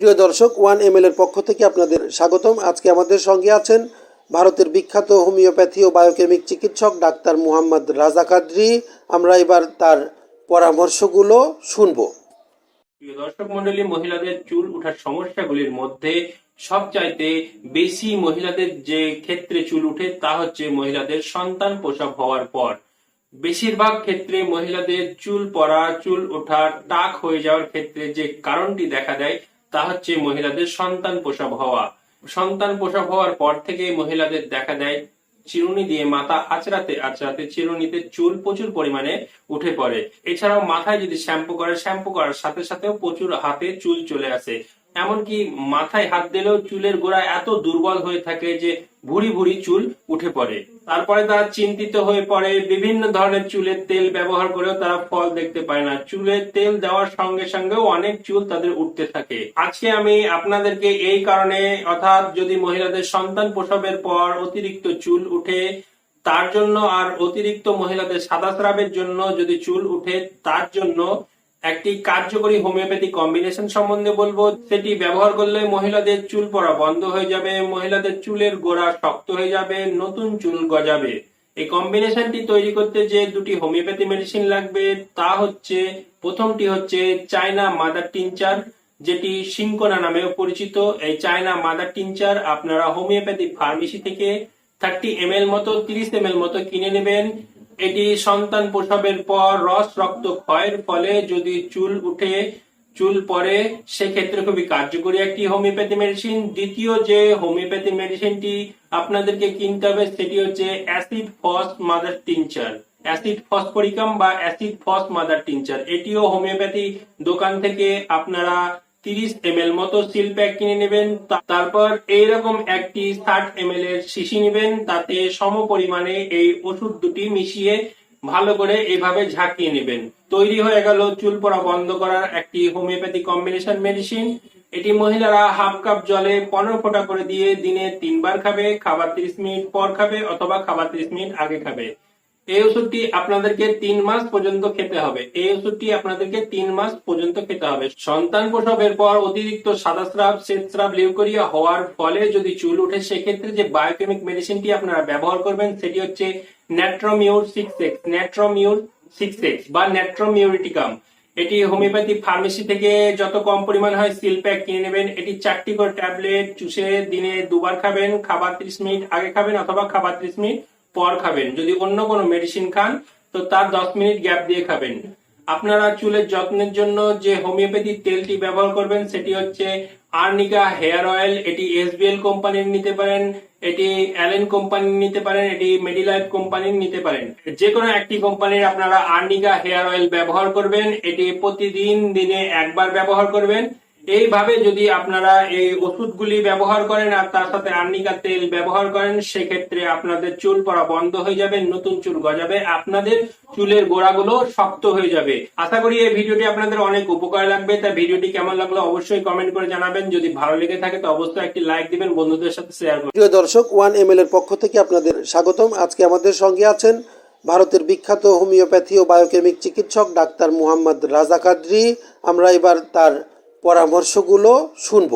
প্রিয় দর্শক one M এর পক্ষ থেকে আপনাদের স্বাগতম। আজকে আমাদের সঙ্গে আছেন ভারতের বিখ্যাত হোমিওপ্যাথি ও বায়োকেমিক চিকিৎসক ডাক্তার মুহাম্মদ রাজা কাদরি। আমরা এবার তার পরামর্শগুলো শুনব। প্রিয় দর্শক মন্ডলী মহিলাদের চুল ওঠার সমস্যাগুলির মধ্যে সবচাইতে বেশি মহিলাদের যে ক্ষেত্রে চুল উঠে তা হচ্ছে মহিলাদের সন্তান প্রসব হওয়ার পর। বেশিরভাগ ক্ষেত্রে মহিলাদের চুল পড়া, চুল ওঠা টাক হয়ে যাওয়ার ক্ষেত্রে যে কারণটি দেখা দেয় তা হচ্ছে মহিলাদের সন্তান প্রসব হওয়া সন্তান প্রসব হওয়ার পর থেকে মহিলাদের দেখা দেয় চিরুনি দিয়ে মাথা আচড়াতে আঁচড়াতে চিরুনিতে চুল প্রচুর পরিমাণে উঠে পড়ে। এছাড়াও মাথায় যদি শ্যাম্পু করে, শ্যাম্পু করার সাথে সাথেও প্রচুর হাতে চুল চলে আসে। এমনকি মাথায় হাত দিলেও চুলের গোড়া এত দুর্বল হয়ে থাকে যে ভুড়ি ভুড়ি চুল উঠে পড়ে। তারপরে তারা চিন্তিত হয়ে পড়ে, বিভিন্ন ধরনের চুলের তেল ব্যবহার করেও তারা ফল দেখতে পায় না। চুলের তেল দেওয়ার সঙ্গে সঙ্গেও অনেক চুল তাদের উঠতে থাকে। আজকে আমি আপনাদেরকে এই কারণে, অর্থাৎ যদি মহিলাদের সন্তান প্রসবের পর অতিরিক্ত চুল উঠে, তার জন্য আর অতিরিক্ত মহিলাদের সাদা স্রাবের জন্য যদি চুল উঠে, তার জন্য একটি কার্যকরী হোমিওপ্যাথি কম্বিনেশন সম্বন্ধে বলব, সেটি ব্যবহার করলে মহিলাদের চুল পড়া বন্ধ হয়ে যাবে, মহিলাদের চুলের গোড়া শক্ত হয়ে যাবে, নতুন চুল গজাবে। এই কম্বিনেশনটি তৈরি করতে যে দুটি হোমিওপ্যাথি মেডিসিন লাগবে, তা হচ্ছে, প্রথমটি হচ্ছে চায়না মাদার টিনচার, যেটি সিঙ্কোনা নামেও পরিচিত। এই চায়না মাদার টিনচার আপনারা হোমিওপ্যাথি ফার্মেসি থেকে থার্টি এম মতো, তিরিশ এম মতো কিনে নেবেন। এটি সন্তান প্রসবের পর রস, রক্ত, ক্ষয়ের ফলে যদি চুল উঠে, চুল পরে সেক্ষেত্রে খুবই কার্যকরী একটি হোমিওপ্যাথি মেডিসিন। দ্বিতীয় যে হোমিওপ্যাথি মেডিসিনটি আপনাদেরকে কিনতে হবে, সেটি হচ্ছে acid phos mother tincture. Acid phosphoricum বা অ্যাসিড ফস মাদার টিনচার। এটিও হোমিওপ্যাথি দোকান থেকে আপনারা তিরিশ এম এল মতো সিল প্যাক কিনে নেবেন তারপর এইরকম একটি ষাট এম এল এর শিশি নেবেন, তাতে সম পরিমাণে এই ওষুধ দুটি মিশিয়ে ভালো করে এইভাবে ঝাঁকিয়ে নেবেন। তৈরি হয়ে গেল চুল পড়া বন্ধ করার একটি হোমিওপ্যাথি কম্বিনেশন মেডিসিন এটি মহিলারা হাফ কাপ জলে পনেরো ফোঁটা করে দিয়ে দিনে তিনবার খাবে, খাবার তিরিশ মিনিট পর খাবে অথবা খাবার তিরিশ মিনিট আগে খাবে। এই ওষুধটি আপনাদেরকে তিন মাস পর্যন্ত খেতে হবে। এই ওষুধটি আপনাদেরকে তিন মাস পর্যন্ত খেতে হবে। সন্তান প্রসবের পর অতিরিক্ত সাদা স্রাব, শ্বেত স্রাব, লিউকোরিয়া হওয়ার ফলে যদি চুল উঠে, সেক্ষেত্রে যে বায়োকেমিক মেডিসিনটি আপনারা ব্যবহার করবেন, সেটি হচ্ছে natrum mur six X natrum mur six X বা ন্যাট্রোমিউরিটিকাম এটি হোমিওপ্যাথি ফার্মেসি থেকে যত কম পরিমাণ হয়, সিল প্যাক কিনে নেবেন। এটি চারটি করে ট্যাবলেট, চুষে দিনে দুবার খাবেন, খাবার ত্রিশ মিনিট আগে খাবেন অথবা খাবার ত্রিশ মিনিট পর খাবেন। যদি অন্য কোনো মেডিসিন খান, তো তার দশ মিনিট গ্যাপ দিয়ে খাবেন। আপনারা চুলের যত্নের জন্য যে হোমিওপ্যাথি তেলটি ব্যবহার করবেন, সেটি হচ্ছে আর্নিকা হেয়ার অয়েল। এটি এসবিএল কোম্পানির নিতে পারেন, এটি অ্যালেন কোম্পানির নিতে পারেন, এটি মেডিলাইফ কোম্পানির নিতে পারেন। যে কোনো একটি কোম্পানির আপনারা আর্নিকা হেয়ার অয়েল ব্যবহার করবেন, এটি প্রতিদিন দিনে একবার ব্যবহার করবেন। এইভাবে যদি আপনারা এই ওষুধগুলি ব্যবহার করেন আর তার সাথে আর্নিকা তেল ব্যবহার করেন, সেক্ষেত্রে আপনাদের চুল পড়া বন্ধ হয়ে যাবে, নতুন চুল গজাবে, আপনাদের চুলের গোড়াগুলো শক্ত হয়ে যাবে। আশা করি এই ভিডিওটি আপনাদের অনেক উপকার লাগবে। তা ভিডিওটি কেমন লাগল অবশ্যই কমেন্ট করে জানাবেন। যদি ভালো লেগে থাকে তো অবশ্যই একটি লাইক দিবেন, বন্ধুদের সাথে শেয়ার করবেন। প্রিয় দর্শক ওয়ান এম এর পক্ষ থেকে আপনাদের স্বাগতম। আজকে আমাদের সঙ্গে আছেন ভারতের বিখ্যাত হোমিওপ্যাথি ও বায়োকেমিক চিকিৎসক ডাক্তার মুহাম্মদ রাজা কাদরি। আমরা এবার তার পরামর্শগুলো শুনব।